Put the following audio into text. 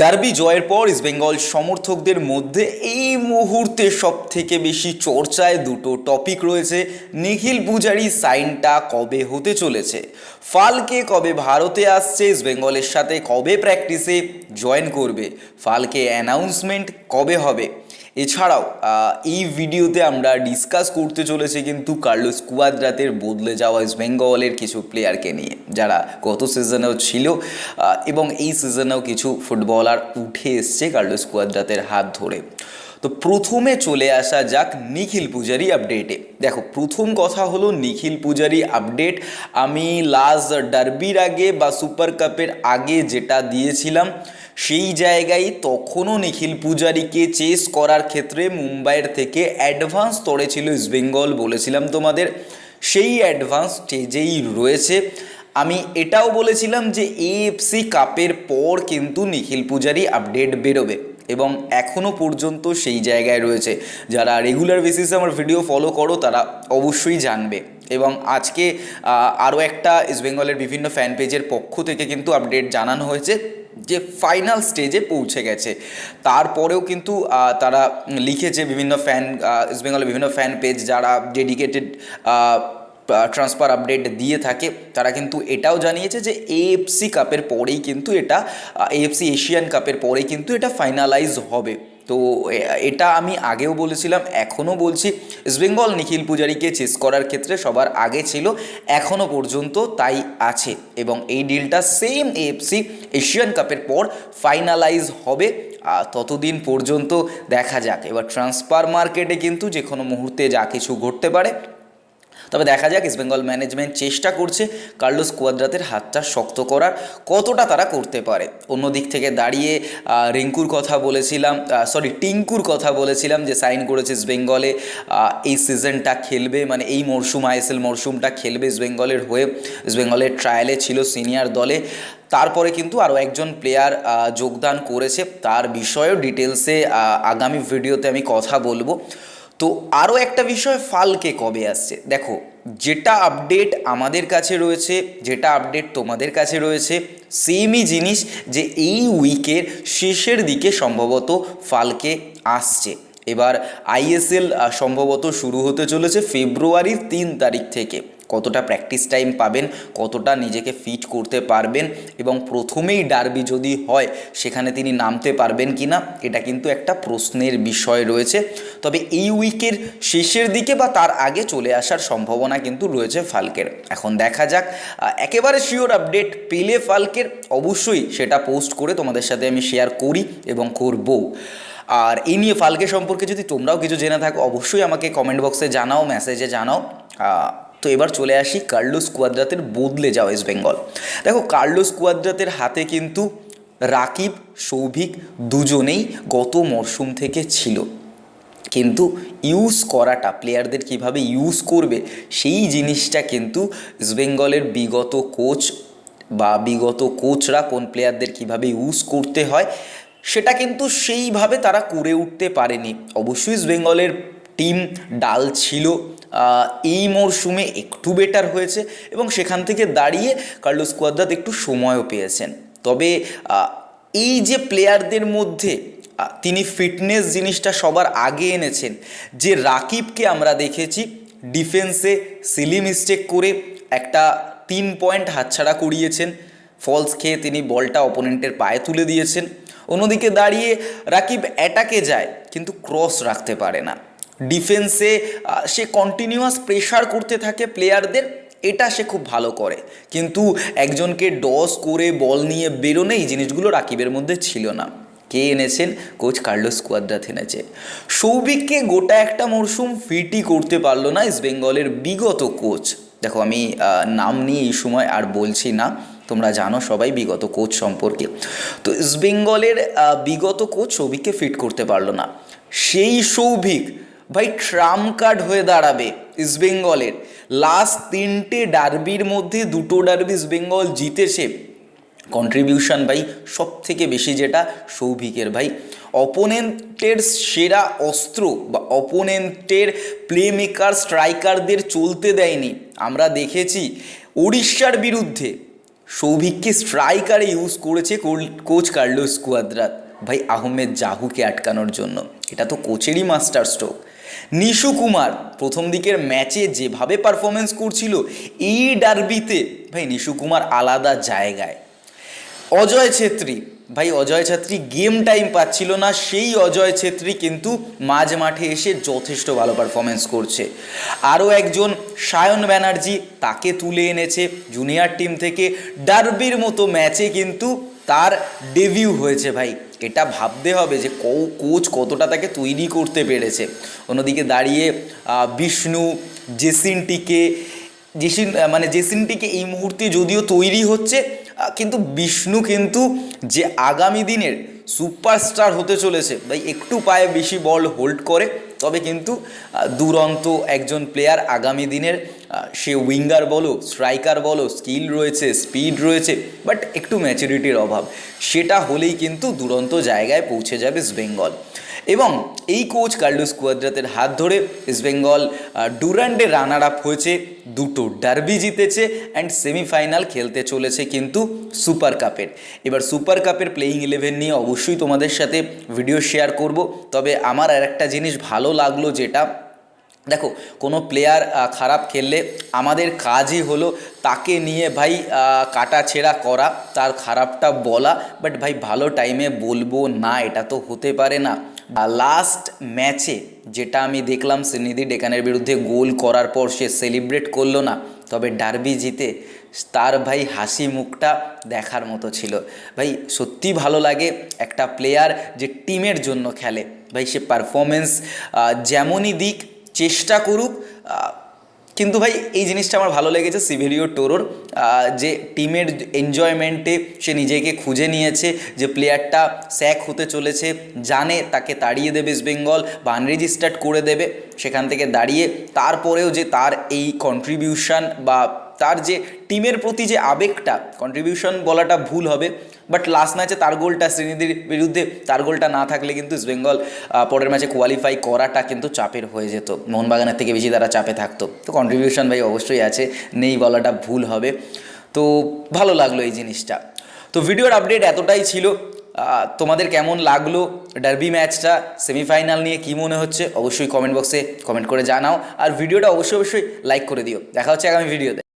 Derby জয়ের পর ইস্টবেঙ্গল সমর্থকদের মধ্যে এই মুহূর্তে সব থেকে বেশি চর্চায় দুটো টপিক রয়েছে। নিখিল পূজারি সাইনটা কবে হতে চলেছে? ফালকে কবে ভারতে আসছে ইস্টবেঙ্গলের সাথে কবে প্র্যাকটিসে জয়েন করবে, ফালকে অ্যানাউন্সমেন্ট কবে হবে? এছাড়াও এই ভিডিওতে আমরা ডিসকাস করতে চলেছি কিন্তু কার্লোস কুয়াদ্রাতের বদলে যাওয়া ইস্ট বেঙ্গলের কিছু প্লেয়ারকে নিয়ে, যারা গত সিজনেও ছিল এবং এই সিজনেও কিছু ফুটবলার উঠে এসছে কার্লোস কুয়াদ্রাতের হাত ধরে। তো প্রথমে চলে আসা যাক নিখিল পূজারি আপডেটে দেখো, প্রথম কথা হলো নিখিল পূজারি আপডেট আমি লাস্ট ডার্বির আগে বা সুপার কাপের আগে যেটা দিয়েছিলাম, সেই জায়গায় তখনও নিখিল পূজারিকে চেস করার ক্ষেত্রে মুম্বাইয়ের থেকে অ্যাডভান্স স্তরে ছিল ইস্টবেঙ্গল বলেছিলাম তোমাদের। সেই অ্যাডভান্স স্টেজেই রয়েছে। আমি এটাও বলেছিলাম যে এএফসি কাপের পর কিন্তু নিখিল পূজারি আপডেট বেরোবে। এবং এখনও পর্যন্ত সেই জায়গায় রয়েছে। যারা রেগুলার বেসিসে আমার ভিডিও ফলো করো, তারা অবশ্যই জানবে। এবং আজকে আরও একটা ইস্টবেঙ্গলের বিভিন্ন ফ্যান পেজের পক্ষ থেকে কিন্তু আপডেট জানানো হয়েছে, যে ফাইনাল স্টেজে পৌঁছে গেছে। তারপরেও কিন্তু তারা লিখেছে বিভিন্ন ফ্যান ইস্টবেঙ্গলের বিভিন্ন ফ্যান পেজ যারা ডেডিকেটেড ট্রান্সফার আপডেট দিয়ে থাকে। তারা কিন্তু এটাও জানিয়েছে যে এএফসি কাপের পরেই কিন্তু এটা এএফসি এশিয়ান কাপের পরেই কিন্তু এটা ফাইনালাইজ হবে। তো এটা আমি আগেও বলেছিলাম, এখনও বলছি ইস্টবেঙ্গল নিখিল পূজারিকে চেস করার ক্ষেত্রে সবার আগে ছিল, এখনও পর্যন্ত তাই আছে। এবং এই ডিলটা সেম এএফসি এশিয়ান কাপের পর ফাইনালাইজ হবে ততদিন পর্যন্ত দেখা যাক। এবার ট্রান্সফার মার্কেটে কিন্তু যে কোনো মুহূর্তে যা কিছু ঘটতে পারে তবে দেখা যাক ইস্টবেঙ্গল ম্যানেজমেন্ট চেষ্টা করছে কার্লোস কুয়াদ্রাতের হাতটা শক্ত করার, কতটা তারা করতে পারে। অন্য দিক থেকে দাঁড়িয়ে রিঙ্কুর কথা বলেছিলাম সরি টিঙ্কুর কথা বলেছিলাম যে সাইন করেছে ইস্টবেঙ্গলে এই সিজনটা খেলবে মানে এই মরশুম আইএসএল মরশুমটা খেলবে ইস্টবেঙ্গলের হয়ে ইস্টবেঙ্গলের ট্রায়ালে ছিল সিনিয়র দলে। তারপরে কিন্তু আরও একজন প্লেয়ার যোগদান করেছে। তার বিষয়েও ডিটেলসে আগামী ভিডিওতে আমি কথা বলব। তো আরও একটা বিষয় ফালকে কবে আসছে? দেখো, যেটা আপডেট আমাদের কাছে রয়েছে, যেটা আপডেট তোমাদের কাছে রয়েছে সেমই জিনিস যে এই উইকের শেষের দিকে সম্ভবত ফালকে আসছে। এবার আইএসএল সম্ভবত শুরু হতে চলেছে ফেব্রুয়ারির তিন তারিখ থেকে। কতটা প্র্যাকটিস টাইম পাবেন, কতটা নিজেকে ফিট করতে পারবেন এবং প্রথমেই ডার্বি যদি হয়, সেখানে তিনি নামতে পারবেন কি না এটা কিন্তু একটা প্রশ্নের বিষয় রয়েছে। তবে এই উইকের শেষের দিকে বা তার আগে চলে আসার সম্ভাবনা কিন্তু রয়েছে ফালকের। এখন দেখা যাক একেবারে শিওর আপডেট পেলে ফালকের, অবশ্যই সেটা পোস্ট করে তোমাদের সাথে আমি শেয়ার করি এবং করব। আর এই নিয়ে ফালকে সম্পর্কে যদি তোমরাও কিছু জেনে থাকো, অবশ্যই আমাকে কমেন্ট বক্সে জানাও মেসেজে জানাও। তো এবার চলে আসি কার্লোস কুয়াদ্রাতের বদলে যাওয়া ইস্ট বেঙ্গল দেখো, কার্লোস কুয়াদ্রাতের হাতে কিন্তু রাকিব, সৌভিক দুজনেই গত মরশুম থেকে ছিল। কিন্তু ইউজ করাটা প্লেয়ারদের কীভাবে ইউজ করবে, সেই জিনিসটা কিন্তু ইস্টবেঙ্গলের বিগত কোচ বা বিগত কোচরা কোন প্লেয়ারদের কীভাবে ইউজ করতে হয়, সেটা কিন্তু সেইভাবে তারা করে উঠতে পারেনি। অবশ্যই ইস্টবেঙ্গলের টিম, ডাল ছিল। এই মরশুমে একটু বেটার হয়েছে এবং সেখান থেকে দাঁড়িয়ে কার্লোস কোয়াদ্রাত একটু সময়ও পেয়েছেন। তবে এই যে প্লেয়ারদের মধ্যে তিনি ফিটনেস জিনিসটা সবার আগে এনেছেন, যে রাকিবকে আমরা দেখেছি ডিফেন্সে সিলি মিস্টেক করে একটা তিন পয়েন্ট হাতছাড়া করিয়েছেন। ফলস খেয়ে তিনি বলটা অপোনেন্টের পায়ে তুলে দিয়েছেন। অন্যদিকে দাঁড়িয়ে রাকিব অ্যাটাকে যায়, কিন্তু ক্রস রাখতে পারে না। ডিফেন্সে সে কন্টিনিউয়াস প্রেশার করতে থাকে প্লেয়ারদের এটা সে খুব ভালো করে। কিন্তু একজনকে ডস করে বল নিয়ে বেরোনে এই জিনিসগুলো রাকিবের মধ্যে ছিল না। কে এনেছেন? কোচ কার্লোস কুয়াদ্রাত এনেছে। সৌভিককে গোটা একটা মরশুম ফিটই করতে পারল না ইস্ট বেঙ্গলের বিগত কোচ দেখো, আমি নাম নিয়ে এই সময় আর বলছি না। তোমরা জানো সবাই বিগত কোচ সম্পর্কে। তো ইস্ট বেঙ্গলের বিগত কোচ সৌভিককে ফিট করতে পারল না। সেই সৌভিক ভাই, ট্রাম কার্ড হয়ে দাঁড়াবে ইস্ট বেঙ্গলের। লাস্ট তিনটে ডার্বির মধ্যে দুটো ডার্বি ইস্ট বেঙ্গল জিতেছে। কন্ট্রিবিউশন ভাই সব থেকে বেশি যেটা সৌভিকের ভাই। অপোনেন্টের সেরা অস্ত্র বা অপোনেন্টের প্লে মেকার স্ট্রাইকারদের চলতে দেয়নি। আমরা দেখেছি উড়িষ্যার বিরুদ্ধে সৌভিককে স্ট্রাইকারে ইউজ করেছে কোচ কার্লোস কুয়াদ্রাত। ভাই, আহমেদ জাহুকে আটকানোর জন্য। এটা তো কোচেরই মাস্টার স্ট্রোক নিশু কুমার প্রথম দিকের ম্যাচে যেভাবে পারফরমেন্স করছিল, এই ডার্বিতে ভাই নিশু কুমার আলাদা জায়গায়। অজয় ছেত্রী, ভাই অজয় ছেত্রী গেম টাইম পাচ্ছিল না, সেই অজয় ছেত্রী কিন্তু মাঝ মাঠে এসে যথেষ্ট ভালো পারফরমেন্স করছে। আরও একজন সায়ন ব্যানার্জি তাকে তুলে এনেছে জুনিয়র টিম থেকে। ডার্বির মতো ম্যাচে কিন্তু তার ডেবিউ হয়েছে ভাই। এটা ভাবতে হবে যে কো- কোচ কতটা তাকে তৈরি করতে পেরেছে। অন্যদিকে দাঁড়িয়ে বিষ্ণু, জেসিনটিকে, জেসিন মানে জেসিনটিকে এই মুহূর্তে যদিও তৈরি হচ্ছে কিন্তু বিষ্ণু কিন্তু যে আগামী দিনের সুপারস্টার হতে চলেছে। ভাই, একটু পায়ে বেশি বল হোল্ড করে, তবে কিন্তু দুরন্ত একজন প্লেয়ার আগামী দিনের সে উইঙ্গার বলো স্ট্রাইকার বলো স্কিল রয়েছে স্পিড রয়েছে বাট একটু ম্যাচুরিটির অভাব। সেটা হলেই কিন্তু দুরন্ত জায়গায় পৌঁছে যাবে বেঙ্গল এবং এই কোচ কার্লোস কুয়াদ্রাতের হাত ধরে ইস্টবেঙ্গল ডুরান্ডে রানার আপ হয়েছে, দুটো ডার্বি জিতেছে অ্যান্ড সেমিফাইনাল খেলতে চলেছে কিন্তু সুপার কাপের এবার সুপার কাপের প্লেয়িং ইলেভেন নিয়ে অবশ্যই তোমাদের সাথে ভিডিও শেয়ার করব। তবে আমার আর একটা জিনিস ভালো লাগল যেটা, দেখো, কোনো প্লেয়ার খারাপ খেললে আমাদের কাজই হলো তাকে নিয়ে ভাই কাটা ছেঁড়া করা, তার খারাপটা বলা বাট ভাই ভালো টাইমে বলব না, এটা তো হতে পারে না। লাস্ট ম্যাচে যেটা আমি দেখলাম শ্রীনিধি ডেকানের বিরুদ্ধে গোল করার পর সে সেলিব্রেট করল না, তবে ডার্বি জিতে তার ভাই হাসি মুখটা দেখার মতো ছিল। ভাই, সত্যি ভালো লাগে একটা প্লেয়ার যে টিমের জন্য খেলে। ভাই, সে পারফরমেন্স যেমনই দিক, চেষ্টা করুক কিন্তু ভাই, এই জিনিসটা আমার ভালো লেগেছে সিভেরিও টোরোর যে টিমের এনজয়মেন্টে সে নিজেকে খুঁজে নিয়েছে, যে প্লেয়ারটা স্যাক হতে চলেছে, জানে তাকে তাড়িয়ে দেবে ইস্ট বেঙ্গল বা আনরেজিস্টার্ড করে দেবে সেখান থেকে দাঁড়িয়ে, তারপরেও যে তার এই কন্ট্রিবিউশন বা তার যে টিমের প্রতি যে আবেগটা কন্ট্রিবিউশন বলাটা ভুল হবে বাট লাস্ট ম্যাচে তার গোলটা শ্রীনিধির বিরুদ্ধে তার গোলটা না থাকলে কিন্তু ইস্টবেঙ্গল পরের ম্যাচে কোয়ালিফাই করাটা কিন্তু চাপের হয়ে যেত। মোহনবাগানের থেকে বেশি তারা চাপে থাকতো। তো কন্ট্রিবিউশন ভাই অবশ্যই আছে, নেই বলাটা ভুল হবে। তো ভালো লাগল এই জিনিসটা। তো ভিডিওর আপডেট এতটাই ছিল। তোমাদের কেমন লাগল ডার্বি ম্যাচটা সেমিফাইনাল নিয়ে কি মনে হচ্ছে, অবশ্যই কমেন্ট বক্সে কমেন্ট করে জানাও। আর ভিডিওটা অবশ্যই অবশ্যই লাইক করে দিও। দেখা হচ্ছে আগামী ভিডিওতে